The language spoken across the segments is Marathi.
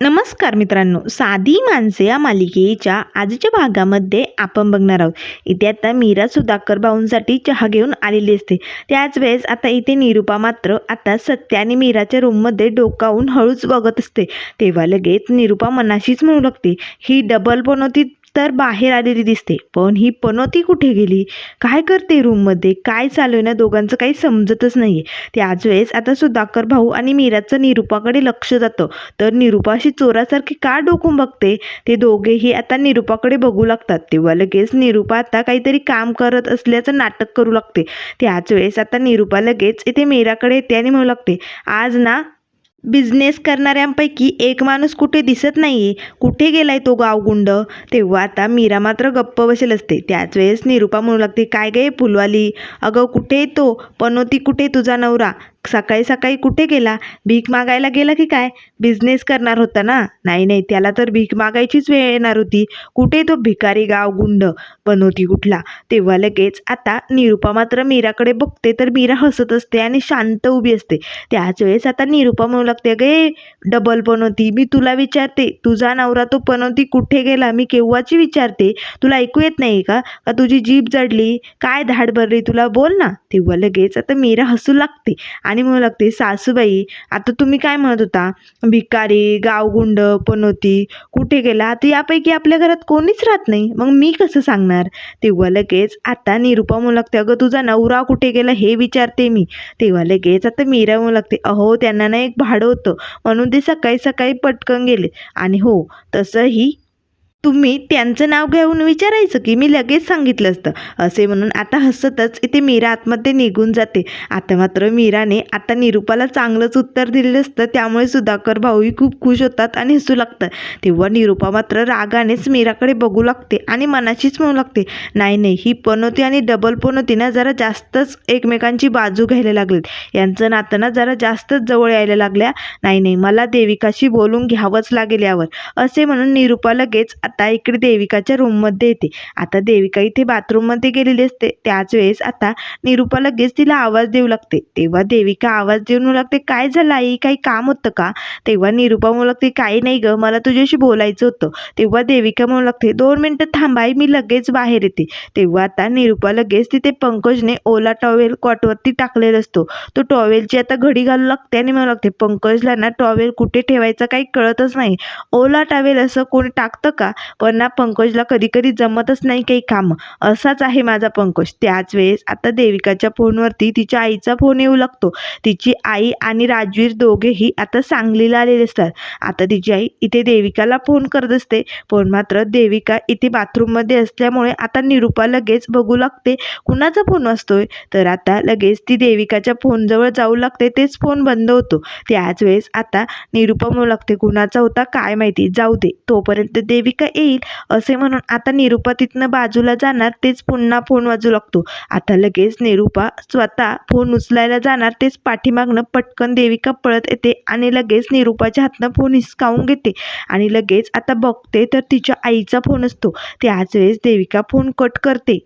नमस्कार मित्रांनो. साधी माणसे या मालिकेच्या आजच्या भागामध्ये आपण बघणार आहोत. इथे आता मीरा सुधाकर भाऊंसाठी चहा घेऊन आलेली असते. त्याच वेळेस आता इथे निरुपा मात्र आता सत्य आणि मीराच्या रूममध्ये डोकावून हळूच बघत असते. तेव्हा लगेच निरुपा मनाशीच म्हणू लागते ही डबल बनवती तर बाहेर आलेली दिसते. पण ही पनोती कुठे गेली? काय करते रूममध्ये? काय चालू आहे ना? दोघांचं काही समजतच नाही त्याच वेळेस आता सुधाकर भाऊ आणि मीराचं निरुपाकडे लक्ष जातं. तर निरुपा अशी चोरासारखी का डोकून बघते? ते दोघेही आता निरुपाकडे बघू लागतात. तेव्हा लगेच निरुपा आता काहीतरी काम करत असल्याचं नाटक करू लागते. त्याच वेळेस आता निरुपा लगेच इथे मीराकडे येते आणि म्हणू लागते आज ना बिझनेस करणाऱ्यांपैकी एक माणूस कुठे दिसत नाहीये. कुठे गेलाय तो गावगुंड? तेव्हा आता मीरा मात्र गप्प बसेल असते. त्याच वेळेस निरुपा म्हणू लागते काय गे फुलवाली? अगं कुठे तो? पनोती कुठे तुझा नवरा? सकाळी सकाळी कुठे गेला? भीक मागायला गेला की काय? बिझनेस करणार होता ना? नाही नाही त्याला तर भीक मागायचीच वेळ येणार होती. कुठे तो भिकारी गाव गुंड? बनवती कुठला तेव्हा लगेच आता निरुपा मात्र मीराकडे बघते तर मीरा हसत असते आणि शांत उभी असते. त्याच वेळेस आता निरुपा म्हणू लागते गे डबल पनवती मी तुला विचारते तुझा नवरा तो पनवती कुठे गेला? मी केव्हाची विचारते? तुला ऐकू येत नाही का? का तुझी जीभ जडली? काय धाड भरली तुला? बोल ना. तेव्हा लगेच आता मीरा हसू लागते. आणि म्हणू लागते सासूबाई आता तुम्ही काय म्हणत होता? भिकारी गावगुंड पनोती कुठे गेला? आता यापैकी आपल्या घरात कोणीच राहत नाही. मग मी कसं सांगणार? तेव्हा लगेच आता निरुपा म्हणू लागते अगं तुझा नवरा कुठे गेला हे विचारते मी. तेव्हा लगेच आता मीरा म्हणू लागते अहो त्यांना ना एक भाडं होतं. म्हणून ते सकाळी सकाळी पटकन गेले. आणि हो तसंही तुम्ही त्यांचं नाव घेऊन विचारायचं की मी लगेच सांगितलं असतं. असे म्हणून आता हसतच इथे मीरा आतमध्ये निघून जाते. आता मात्र मीराने आता निरुपाला चांगलंच उत्तर दिलेलं असतं. त्यामुळे सुधाकर भाऊही खूप खुश होतात आणि हसू लागतात. तेव्हा निरुपा मात्र रागानेच मीराकडे बघू लागते आणि मनाशीच म्हणू लागते नाही नाही ही पनोती आणि डबल पनोती ना जरा जास्तच एकमेकांची बाजू घ्यायला लागलीत. यांचं नातं ना जरा जास्तच जवळ यायला लागल्या. नाही नाही मला देविकाशी बोलून घ्यावंच लागेल यावर. असे म्हणून निरुपा लगेच आता इकडे देविकाच्या रूममध्ये येते. आता देविका इथे बाथरूममध्ये गेलेली असते. त्याच वेळेस आता निरुपा लगेच तिला आवाज देऊ लागते. तेव्हा देविका आवाज देऊन लागते काय झालं आई? काही काम होतं का? तेव्हा निरुपा म्हणू लागते काही नाही ग. मला तुझ्याशी बोलायचं होतं. तेव्हा देविका म्हणू लागते दोन मिनटं थांबाई मी लगेच बाहेर येते. तेव्हा आता निरुपा लगेच तिथे पंकजने ओला टॉवेल कॉटवरती टाकलेला असतो. तो टॉवेलची आता घडी घालू लागते आणि म्हणू लागते पंकजला ना टॉवेल कुठे ठेवायचं काही कळतच नाही. ओला टॉवेल असं कोणी टाकतं का? पण ना पंकजला कधी कधी जमतच नाही काही कामं. असाच आहे माझा पंकज. त्याच वेळेस आता देविकाच्या फोनवरती तिच्या आईचा फोन येऊ लागतो. तिची आई आणि राजवीर दोघेही आता सांगलीला आलेले असतात. आता तिची आई इथे देविकाला फोन करत असते. पण मात्र देविका इथे बाथरूममध्ये असल्यामुळे आता निरुपा लगेच बघू लागते. कुणाचा फोन वाजतोय तर आता लगेच ती देविकाच्या फोनजवळ जाऊ लागते. तेच फोन बंद होतो. त्याच वेळेस आता निरुपा म्हणू लागते. कुणाचा होता? काय माहिती? जाऊ दे. तोपर्यंत देविका येईल असे म्हणून आता निरुपा तिथनं बाजूला जाणार तेच पुन्हा फोन वाजू लागतो. आता लगेच निरुपा स्वतः फोन उचलायला जाणार तेच पाठीमागनं पटकन देविका पळत येते आणि लगेच निरुपाच्या हातनं फोन हिसकावून घेते. आणि लगेच आता बघते तर तिच्या आईचा फोन असतो. त्याच वेळेस देविका फोन कट करते.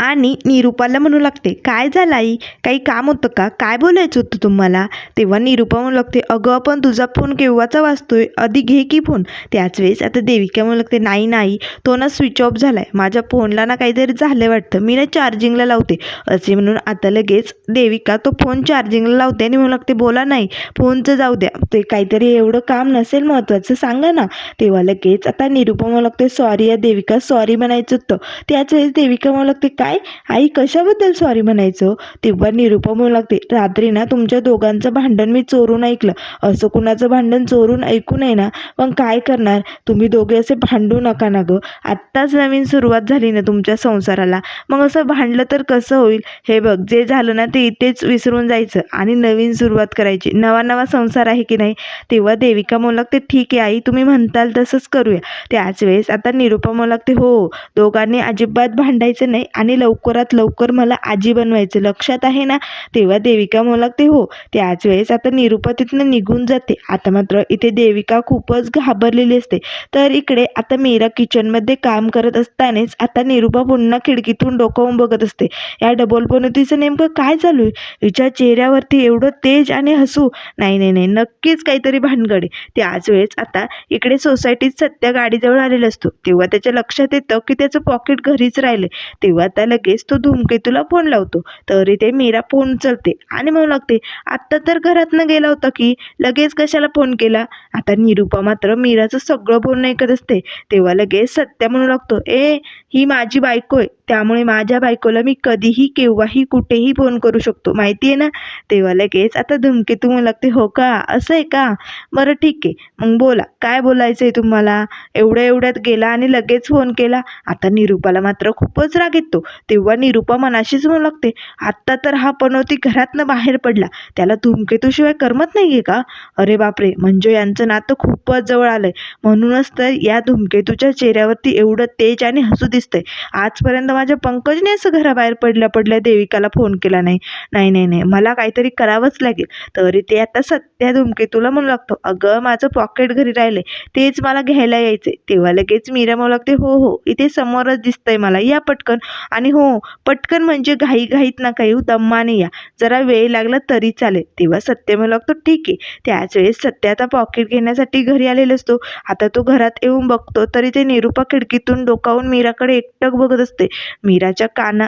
आणि निरूपाला म्हणू लागते काय झालं आई? काही काम होतं का? काय बोलायचं होतं तुम्हाला? तेव्हा निरूपा म्हणू लागते अगं पण तुझा फोन केव्हाचा वाजतोय? आधी घे की फोन. त्याच वेळेस आता देविका म्हणू लागते नाही नाही तो ना स्विच ऑफ झाला आहे माझ्या फोनला ना काहीतरी झालं वाटतं. मी ना चार्जिंगला लावते. असे म्हणून आता लगेच देविका तो फोन चार्जिंगला लावते आणि म्हणू लागते बोला नाही फोनचं जाऊ द्या. ते काहीतरी एवढं काम नसेल महत्त्वाचं सांगा ना. तेव्हा लगेच आता निरूपा म्हणू लागते सॉरी या देविका सॉरी म्हणायचं होतं. त्याच वेळेस देविका म्हणू लागते का काय? आई कशाबद्दल सॉरी म्हणायचं? तेव्हा निरुपा म्हणू लागते रात्री ना तुमच्या दोघांचं भांडण मी चोरून ऐकलं. असं कुणाचं भांडण चोरून ऐकू नये ना? पण काय करणार? तुम्ही दोघे असे भांडू नका ना गं. आत्ताच नवीन सुरुवात झाली ना तुमच्या संसाराला. मग असं भांडलं तर कसं होईल? हे बघ जे झालं ना ते इथेच विसरून जायचं आणि नवीन सुरुवात करायची. नवा नवा संसार आहे की नाही? तेव्हा देविका म्हणू लागते ठीक आहे आई तुम्ही म्हणताल तसंच करूया. त्याच वेळेस आता निरुपा म्हणू लागते हो दोघांनी अजिबात भांडायचं नाही आणि आणि लवकरात लवकर मला आजी बनवायचं. लक्षात आहे ना? तेव्हा देविका म्हणते हो. त्याच वेळेस आता निरुपा तिथनं निघून जाते. आता मात्र इथे देविका खूपच घाबरलेली असते. तर इकडे आता मीरा किचनमध्ये काम करत असतानाच आता निरुपा पुन्हा खिडकीतून डोकावून बघत असते. या डबल बनवतीचं नेमकं काय चालू आहे? हिच्या चेहऱ्यावरती एवढं तेज आणि हसू? नाही नाही नाही. नक्कीच काहीतरी भानगड आहे. त्याच वेळेस आता इकडे सोसायटीत सत्या गाडीजवळ आलेला असतो. तेव्हा त्याच्या लक्षात येतं की त्याचं पॉकेट घरीच राहिले तेव्हा त्या लगेच तो धूमकेतूला फोन लावतो. तर इथे मीरा फोन उचलते आणि म्हणू लागते आत्ता तर घरातनं गेला होता की लगेच कशाला फोन केला? आता निरूपा मात्र मीराचं सगळं बोलणं ऐकत असते. तेव्हा लगेच सत्या म्हणू लागतो ए ही माझी बायको आहे. त्यामुळे माझ्या बायकोला मी कधीही केव्हाही कुठेही फोन करू शकतो. माहिती आहे ना? तेव्हा लगेच आता धुमकेतू म्हणू लागते हो का? असं आहे का? बरं ठीक आहे. मग बोला काय बोलायचं आहे तुम्हाला? एवढ्या एवढ्यात गेला आणि लगेच फोन केला. आता निरूपाला मात्र खूपच राग येतो. तेव्हा निरूपा मनाशीच म्हणू लागते आत्ता तर हा पनवती घरातनं बाहेर पडला. त्याला धूमकेतूशिवाय करमत नाही आहे का? अरे बापरे! म्हणजे यांचं नातं खूपच जवळ आलं आहे म्हणूनच तर या धूमकेतूच्या चेहऱ्यावरती एवढं तेज आणि हसू दिसतंय. आजपर्यंत माझ्या पंकजने असं घराबाहेर पडल्या पडल्या देविकाला फोन केला नाही. नाही नाही नाही मला काहीतरी करावंच लागेल. तरी ते आता सत्या तुला म्हणू लागतो. अगं माझं पॉकेट घरी राहिले तेच मला घ्यायला यायचे तेव्हा लगेच मीरा म्हणू लागते हो हो इथे समोरच दिसतंय मला. या पटकन. आणि हो पटकन म्हणजे घाई घाईत ना काही दम्माने या. जरा वेळ लागला तरी चालेल. तेव्हा सत्य म्हणू लागतो ठीक आहे. त्याच वेळेस सत्य आता पॉकेट घेण्यासाठी घरी आलेला असतो. आता तो घरात येऊन बघतो. तरी ते निरूपा खिडकीतून डोकावून मीराकडे एकटक बघत असते. मीराच्या काना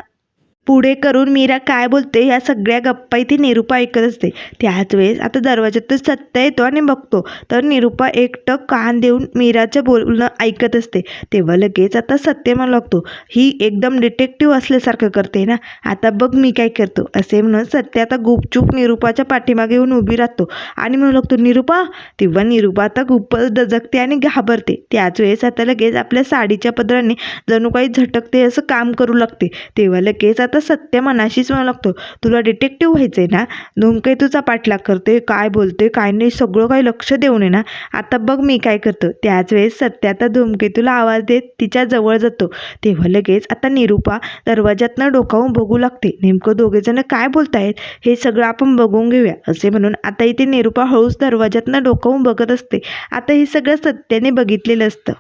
पुढे करून मीरा काय बोलते ह्या सगळ्या गप्पा इथे निरूपा ऐकत असते. त्याच वेळेस आता दरवाज्यातच सत्य येतो आणि बघतो. तर निरूपा एकटं कान देऊन मीराचं बोलणं ऐकत असते. तेव्हा लगेच आता सत्य म्हणू लागतो ही एकदम डिटेक्टिव्ह असल्यासारखं करते ना? आता बघ मी काय करतो. असे म्हणून सत्य आता गुपचूप निरूपाच्या पाठीमागे येऊन उभी राहतो. आणि म्हणू लागतो निरूपा! तेव्हा निरूपा आता खूपच दजकते आणि घाबरते. त्याच वेळेस आता लगेच आपल्या साडीच्या पदराने जणू काही झटकते असं काम करू लागते. तेव्हा लगेच आता सत्य मनाशीच म्हणू लागतो. तुला डिटेक्टिव्ह व्हायचं आहे ना धूमकेतूचा पाठलाग करते काय बोलते काय नाही सगळं काही लक्ष देऊ नये ना. आता बघ मी काय करतो. त्याच वेळेस सत्य आता धूमकेतूला आवाज देत तिच्या जवळ जातो. तेव्हा लगेच आता निरूपा दरवाज्यातनं डोकावून बघू लागते. नेमकं दोघेजणं काय बोलतायत हे सगळं आपण बघून घेऊया. असे म्हणून आता इथे निरूपा हळूच दरवाज्यातनं डोकावून बघत असते. आता हे सगळं सत्याने बघितलेलं असतं.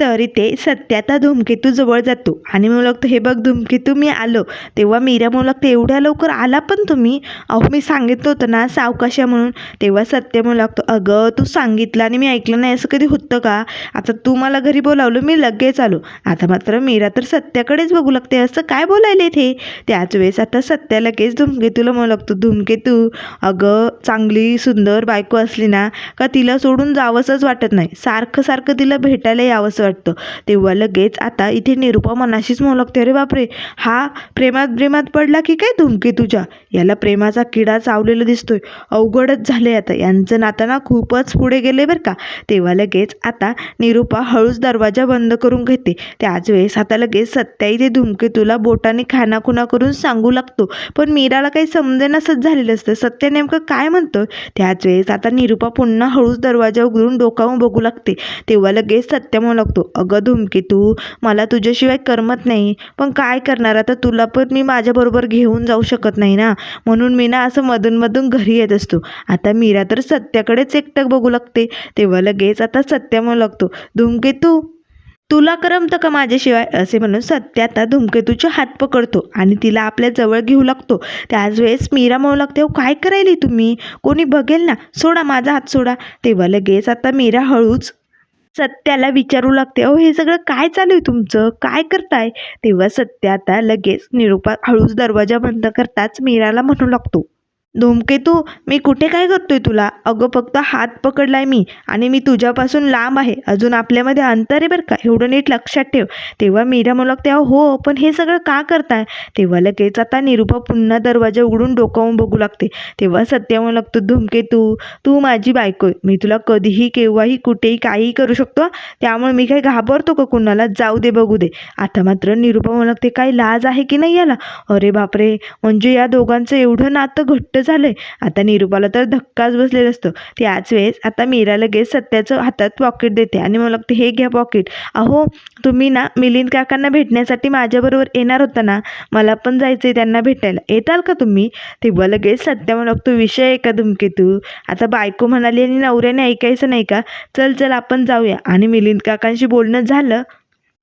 तर इथे सत्य आता धूमकेतू जवळ जातो. आणि म्हणू लागतो हे बघ धूमकेतू मी आलो. तेव्हा मीरा म्हणू एवढ्या लवकर आला पण तुम्ही? अहो मी सांगितलं होतं ना सावकाशा म्हणून. तेव्हा सत्य म्हणू लागतो अगं तू सांगितलं आणि मी ऐकलं नाही असं कधी होतं का? आता तू मला घरी बोलावलं मी लगेच आलो. आता मात्र मीरा तर सत्याकडेच बघू लागते असं काय बोलायले ते त्याच वेळेस आता सत्या लगेच धूमकेतूला म्हणू लागतो धूमकेतू अगं चांगली सुंदर बायको असली ना का तिला सोडून जावंसंच वाटत नाही? सारखं सारखं तिला भेटायला यावंसं वाटतं. तेव्हा लगेच आता इथे निरुपा मनाशीच मोलकते अरे बापरे हा प्रेमात प्रेमात पडला की काय धूमकेतूच्या याला प्रेमाचा किडा चावलेला दिसतोय. अवघडच झाले आता. यांचं नातं ना खूपच पुढे गेले बरं का. तेव्हा लगेच आता निरुपा हळूच दरवाजा बंद करून घेते. त्याच वेळेस आता लगेच सत्या इथे धुमकेतूला बोटाने खानाखुना करून सांगू लागतो. पण मीराला काही समजेनासच झालेलं असतं. सत्य नेमकं काय म्हणतो त्याच वेळेस आता निरुपा पुन्हा हळूच दरवाजा उघडून डोकावून बघू लागते. तेव्हा लगेच सत्य म्हणू लागतो अगं धूमकेतू मला तुझ्याशिवाय करमत नाही. पण काय करणार आता? तुला पण मी माझ्याबरोबर घेऊन जाऊ शकत नाही ना? म्हणून मी ना असं मधूनमधून घरी येत असतो. आता मीरा तर सत्याकडेच एकटक बघू लागते. तेव्हा लगेच आता सत्या म्हणू लागतो धूमकेतू तुला करमतं का माझ्याशिवाय? असे म्हणून सत्य आता धूमकेतूचे हात पकडतो आणि तिला आपल्या जवळ घेऊ लागतो. त्याच वेळेस मीरा म्हणू लागते हो काय करायली तुम्ही? कोणी बघेल ना? सोडा माझा हात सोडा. तेव्हा लगेच आता मीरा हळूच सत्याला विचारू लागते अहो हे सगळं काय चालू आहे तुमचं? काय करताय? तेव्हा सत्य आता लगेच निरूपा हळूच दरवाजा बंद करताच मीराला म्हणू लागतो. धूमकेतू मी कुठे काय करतोय तुला? अगं फक्त हात पकडलाय मी आणि मी तुझ्यापासून लांब आहे. अजून आपल्यामध्ये अंतर आहे बरं का? एवढं नीट लक्षात ठेव. तेव्हा मीरा मला तेव्हा "अहो, हो पण हे सगळं का करताय? तेव्हा लगेच आता निरूपा पुन्हा दरवाजा उघडून डोकावून बघू लागते. तेव्हा सत्य म्हणू लागतो धूमकेतू तू माझी बायको आहे. मी तुला कधीही केव्हाही कुठेही काहीही करू शकतो. त्यामुळे मी काही घाबरतो का कुणाला? जाऊ दे बघू दे. आता मात्र निरूपा म्हणू लागते काय लाज आहे की नाही याला? अरे बापरे! म्हणजे या दोघांचं एवढं नातं घट्ट झालं आहे आता निरूपाला तर धक्काच बसलेला असतो. त्याच वेळेस आता मीरा लगेच सत्याचं हातात पॉकेट देते आणि मला लागते हे घ्या पॉकेट अहो तुम्ही ना मिलिंद काकांना भेटण्यासाठी माझ्याबरोबर येणार होता ना? मला पण जायचं आहे त्यांना भेटायला. येताल का तुम्ही? तेव्हा लगेच सत्या मला लागतो विषय आहे का धुमकेतू? आता बायको म्हणाली आणि नवऱ्याने ऐकायचं नाही का? चल चल आपण जाऊया. आणि मिलिंद काकांशी बोलणं झालं.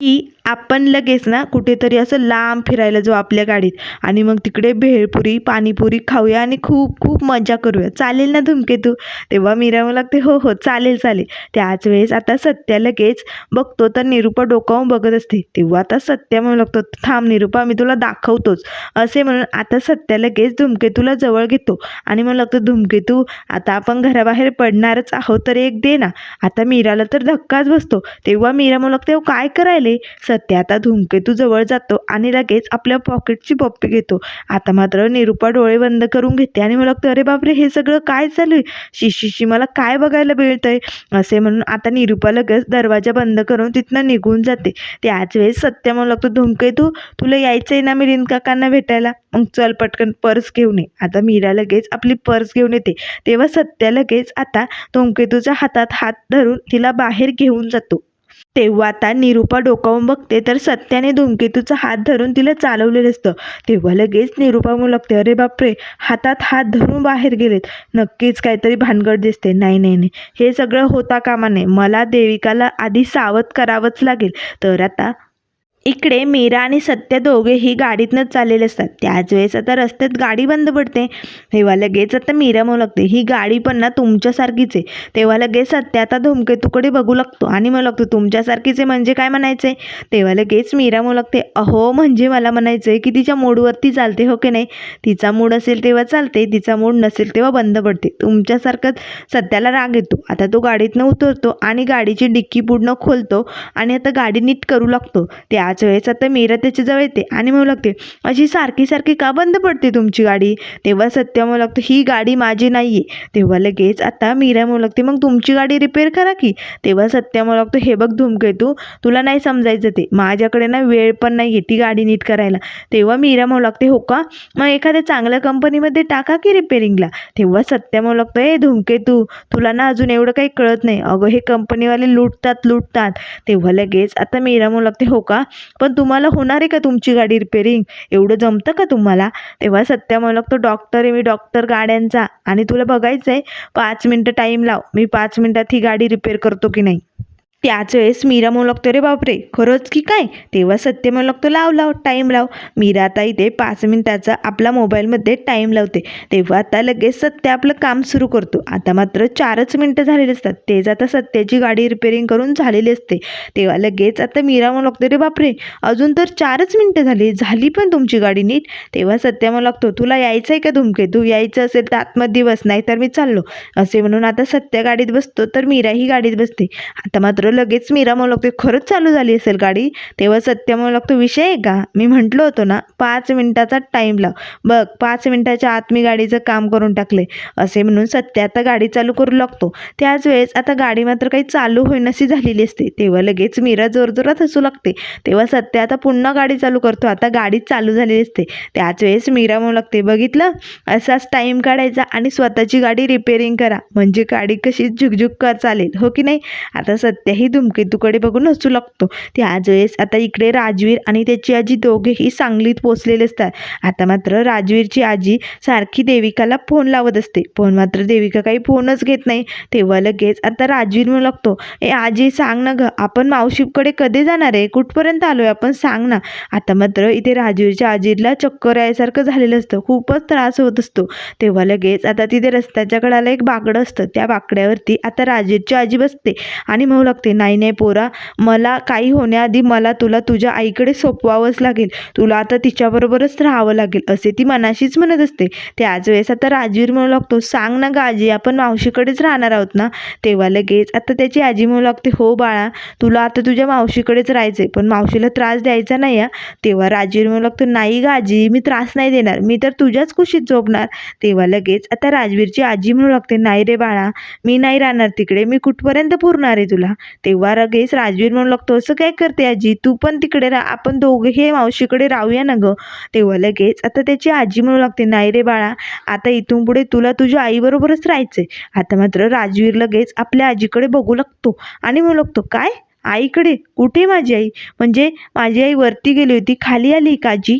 की आपण लगेच ना कुठेतरी असं लांब फिरायला जाऊ आपल्या गाडीत. आणि मग तिकडे भेळपुरी पाणीपुरी खाऊया आणि खूप खूप मजा करूया. चालेल ना धुमकेतू तेव्हा मीरा मला लागते हो हो चालेल चालेल. त्याच वेळेस आता सत्या लगेच बघतो तर निरूपा डोकावून बघत असते. तेव्हा आता सत्या म्हणू लागतो थांब निरूपा मी तुला दाखवतोच. असे म्हणून आता सत्या लगेच धुमकेतूला जवळ घेतो. आणि म्हणू लागतो धुमकेतू आता आपण घराबाहेर पडणारच आहोत तर एक दे ना. आता मीराला तर धक्काच बसतो. तेव्हा मीरा म्हणू लागते हो काय करायला सत्या आता धुमकेतू जवळ जातो आणि लगेच आपल्या पॉकेटची पप्पी घेतो. आता मात्र निरूपा डोळे बंद करून घेते आणि मला लागतं अरे बापरे हे सगळं काय चालू आहे? शिशीशी मला काय बघायला मिळतंय? असे म्हणून आता निरूपा लगेच दरवाजा बंद करून तिथनं निघून जाते. त्याच वेळेस सत्य म्हणू लागतो धुमकेतू तुला यायचं आहे ना मिलिंद काकांना भेटायला? मग चल पटकन पर्स घेऊन ये. आता मीरा लगेच आपली पर्स घेऊन येते. तेव्हा सत्या लगेच आता धुमकेतूच्या हातात हात धरून तिला बाहेर घेऊन जातो. तेव्हा आता निरूपा डोकावून बघते तर सत्याने धूमकेतूचा हात धरून तिला चालवलेलं असतं. तेव्हा लगेच निरूपा मुलगते लागते अरे बापरे हातात हात धरून बाहेर गेलेत. नक्कीच काहीतरी भानगड दिसते. नाही नाही नाही. हे सगळं होता कामा नये. मला देविकाला आधी सावध करावंच लागेल. तर आता इकडे मीरा आणि सत्य दोघेही गाडीतनंच चाललेले असतात. त्याच वेळेस आता रस्त्यात गाडी बंद पडते. तेव्हा लगेच आता मीरा म्हणू लागते ही गाडी पण ना तुमच्यासारखीच आहे. तेव्हा लगेच सत्य आता धुमकेतूकडे बघू लागतो आणि म्हणू लागतो तुमच्यासारखीच आहे म्हणजे काय म्हणायचं आहे तेव्हा लगेच मीरा म्हणू लागते अहो म्हणजे मला म्हणायचं आहे की तिच्या मूडवरती चालते हो की नाही? तिचा मूड असेल तेव्हा चालते तिचा मूड नसेल तेव्हा बंद पडते. तुमच्यासारखंच सत्याला राग येतो. आता तो गाडीतनं उतरतो आणि गाडीची डिक्की पूर्ण खोलतो आणि आता गाडी नीट करू लागतो. त्या पाच वेळेस आता मीरा त्याच्याजवळ येते आणि म्हणू लागते अशी सारखी सारखी का बंद पडते तुमची गाडी? तेव्हा सत्य म्हणू लागतो ही गाडी माझी नाही आहे तेव्हा लगेच आता मीरा म्हणू लागते मग तुमची गाडी रिपेअर करा की. तेव्हा सत्य म्हणू लागतो हे बघ धुमकेतू तुला नाही समजायचं ते. माझ्याकडे ना वेळ पण नाही आहे ती गाडी नीट करायला. तेव्हा मीरा म्हणू लागते हो का? मग एखाद्या चांगल्या कंपनीमध्ये टाका की रिपेअरिंगला तेव्हा सत्य म्हणू लागतो ए धुमकेतू तुला ना अजून एवढं काही कळत नाही. अगं हे कंपनीवाले लुटतात लुटतात. तेव्हा लगेच आता मीरा म्हणू लागते हो का? पण तुम्हाला होणार आहे का तुमची गाडी रिपेअरिंग एवढं जमतं का तुम्हाला? तेव्हा सत्या म्हणू लागतो डॉक्टर आहे मी डॉक्टर गाड्यांचा. आणि तुला बघायचं आहे पाच मिनटं टाईम लाव. मी पाच मिनटात ही गाडी रिपेअर करतो की नाही? त्याच वेळेस मीरा म्हणू लागतो रे बापरे खरंच की काय? तेव्हा सत्य म्हणू लागतो लाव लाव टाईम लाव. मीरा आता इथे पाच मिनिटाचा आपला मोबाईलमध्ये टाईम लावते. तेव्हा आता लगेच सत्य आपलं काम सुरू करतो. आता मात्र चारच मिनटं झालेली असतात. तेच आता सत्याची गाडी रिपेरिंग करून झालेली असते. तेव्हा लगेच आता मीरा म्हणू लागतो रे बापरे अजून तर चारच मिनटं झाली. झाली पण तुमची गाडी नीट? तेव्हा सत्य म्हणू लागतो तुला यायचं आहे का धुमके? तू यायचं असेल तर आतमध्ये बस नाही तर मी चाललो. असे म्हणून आता सत्या गाडीत बसतो तर मीराही गाडीत बसते. आता मात्र लगेच मीरा म्हणू लागते खरंच चालू झाली असेल गाडी? तेव्हा सत्य म्हणू लागतो विषय आहे का? मी म्हटलो होतो ना पाच मिनिटाचा टाईम लाव. बघ पाच मिनिटाच्या आत मी गाडीचं काम करून टाकले. असे म्हणून सत्य आता गाडी चालू करू लागतो. त्याच वेळेस आता गाडी मात्र काही चालू होईनशी झालेली असते. तेव्हा लगेच मीरा जोरजोरात हसू लागते. तेव्हा सत्य आता पुन्हा गाडी चालू करतो. आता गाडी चालू झालेली असते. त्याच वेळेस मीरा म्हणू लागते बघितलं? असाच टाईम काढायचा आणि स्वतःची गाडी रिपेअरिंग करा. म्हणजे गाडी कशी झुकझुक कर चालेल हो की नाही? आता सत्य सत्याही धुमकेतूकडे बघून हसू लागतो त्याच वेळेस आता इकडे राजवीर आणि त्याची आजी दोघेही सांगलीत पोचलेले असतात. आता मात्र राजवीरची आजी सारखी देविकाला फोन लावत असते. पण मात्र देविका काही फोनच घेत नाही. तेव्हा लगेच आता राजवीर म्हणू लागतो ए आजी सांग ना ग आपण मावशीकडे कधी जाणार आहे? कुठपर्यंत आलोय आपण? सांग ना. आता मात्र इथे राजवीरच्या आजीला चक्कर यायसारखं झालेलं असतं. खूपच त्रास होत असतो. तेव्हा लगेच आता तिथे रस्त्याच्या कडाला एक बाकडं असतं. त्या बाकड्यावरती आता राजवीरची आजी बसते आणि म्हणू लागते नाही नाही पोरा मला काही होण्याआधी मला तुला तुझ्या आईकडे सोपवावंच लागेल. तुला आता तिच्याबरोबरच राहावं लागेल असे ती मनाशीच म्हणत असते. त्याच वेळेस आता राजवीर म्हणू लागतो सांग ना गाजी आपण मावशीकडेच राहणार आहोत ना? तेव्हा लगेच आता त्याची आजी म्हणू लागते हो बाळा तुला आता तुझ्या मावशीकडेच राहायचंय पण मावशीला त्रास द्यायचा नाही या तेव्हा राजवीर म्हणू लागतो नाही गाजी मी त्रास नाही देणार मी तर तुझ्याच कुशीत झोपणार. तेव्हा लगेच आता राजवीरची आजी म्हणू लागते नाही रे बाळा मी नाही राहणार तिकडे मी कुठपर्यंत पुरणार आहे तुला? तेव्हा लगेच राजवीर म्हणू लागतो असं काय करते आजी? तू पण तिकडे राहा. आपण दोघे मावशीकडे राहूया ना गं. तेव्हा लगेच आता त्याची आजी म्हणू लागते नाही रे बाळा आता इथून पुढे तुला तुझ्या आईबरोबरच राहायचंय. आता मात्र राजवीर लगेच आपल्या आजीकडे बघू लागतो आणि म्हणू लागतो काय? आईकडे? कुठे माझी आई? म्हणजे माझी आई वरती गेली होती खाली आली का आजी?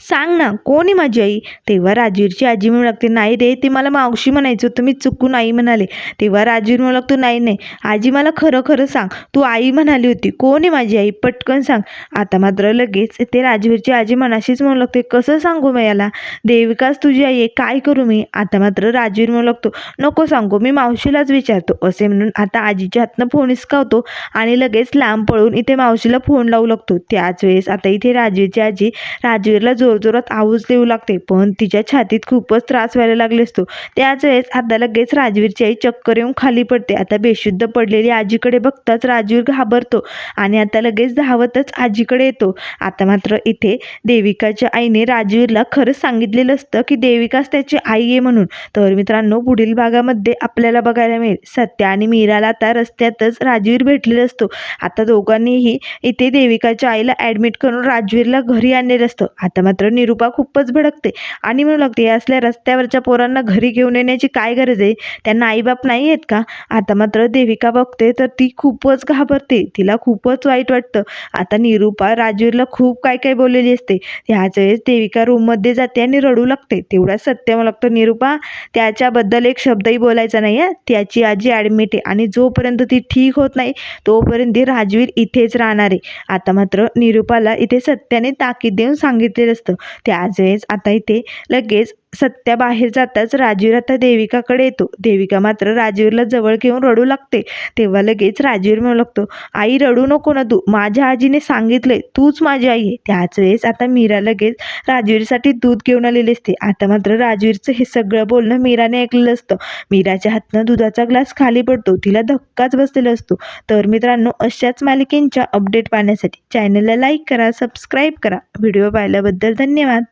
सांग ना कोण आहे माझी आई? तेव्हा राजवीरची आजी म्हणू लागते नाही रे ते मला मावशी म्हणायचं होतं मी चुकून आई म्हणाले. तेव्हा राजवीर म्हणू लागतो नाही नाही आजी मला खरं खरं सांग. तू आई म्हणाली होती. कोण आहे माझी आई? पटकन सांग. आता मात्र लगेच ते राजवीरची आजी मनाशीच म्हणू लागते कसं सांगू मी याला? देविकाच तुझी आई आहे काय करू मी? आता मात्र राजवीर म्हणू लागतो नको सांगू मी मावशीलाच विचारतो. असे म्हणून आता आजीच्या हातनं फोन हिसकावतो आणि लगेच लांब पळून इथे मावशीला फोन लावू लागतो. त्याच वेळेस आता इथे राजवीरची आजी राजवीरला जोरजोरात आऊज देऊ लागते. पण तिच्या छातीत खूपच त्रास व्हायला लागले असतो. त्याच वेळेस आता लगेच राजवीरची आई चक्कर येऊन खाली पडते. आता बेशुद्ध पडलेली आजीकडे बघताच राजवीर घाबरतो आणि आता लगेच धावतच आजीकडे येतो. आता मात्र इथे देविकाच्या आईने राजवीरला खरंच सांगितलेलं असतं की देविकाच त्याची आई आहे म्हणून. तर मित्रांनो पुढील भागामध्ये आपल्याला बघायला मिळेल. सत्या आणि मीराला आता रस्त्यातच राजवीर भेटलेला असतो. आता दोघांनीही इथे देविकाच्या आईला ॲडमिट करून राजवीरला घरी आणलेलं असतं. आता मात्र मात्र निरुपा खूपच भडकते. आणि म्हणू लागते "या असल्या रस्त्यावरच्या पोरांना घरी घेऊन येण्याची काय गरज आहे? त्यांना आईबाप नाही आहेत का? आता मात्र देविका बघते तर ती खूपच घाबरते. तिला खूपच वाईट वाटतं. आता निरुपा राजवीरला खूप काय काय बोललेली असते. ह्याच वेळेस देविका रूममध्ये जाते आणि रडू लागते. तेवढा सत्य मला लागतं निरुपा त्याच्याबद्दल एक शब्दही बोलायचा नाही आहे त्याची आजी ॲडमिट आहे आणि जोपर्यंत ती ठीक होत नाही तोपर्यंत ती राजवीर इथेच राहणार आहे. आता मात्र निरुपाला इथे सत्याने ताकीद देऊन सांगितलेलं असतं. त्याच वेळेस आता इथे लगेच सत्या बाहेर जाताच राजवीर आता देविकाकडे येतो. देविका मात्र राजवीरला जवळ घेऊन रडू लागते. तेव्हा लगेच राजवीर म्हणू लागतो आई रडू नको ना तू. माझ्या आजीने सांगितलंय तूच माझी आई आहे. त्याच वेळेस आता मीरा लगेच राजवीरसाठी दूध घेऊन आलेली असते. आता मात्र राजवीरचं हे सगळं बोलणं मीराने ऐकलेलं असतं. मीराच्या हातनं दुधाचा ग्लास खाली पडतो. तिला धक्काच बसलेला असतो. तर मित्रांनो अशाच मालिकेंच्या अपडेट पाहण्यासाठी चॅनलला लाईक करा सबस्क्राईब करा. व्हिडिओ पाहिल्याबद्दल धन्यवाद.